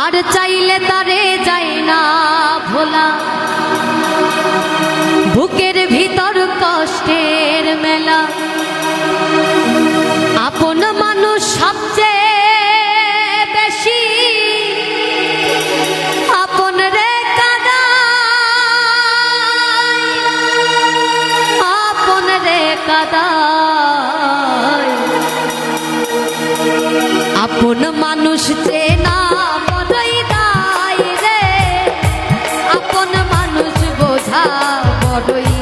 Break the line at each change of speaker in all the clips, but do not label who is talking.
আর চাইলে তারে যাই না ভোলা। বুকের ভিতর কষ্টের মেলা। আপন মানুষ সবচেয়ে বেশি। আপন রে কাদায় আপন রে কাদা আপন মানুষ চেনা বড়ই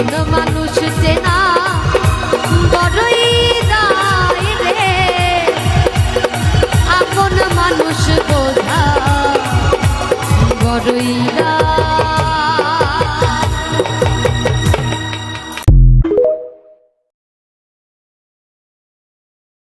দায় মানুষ যে না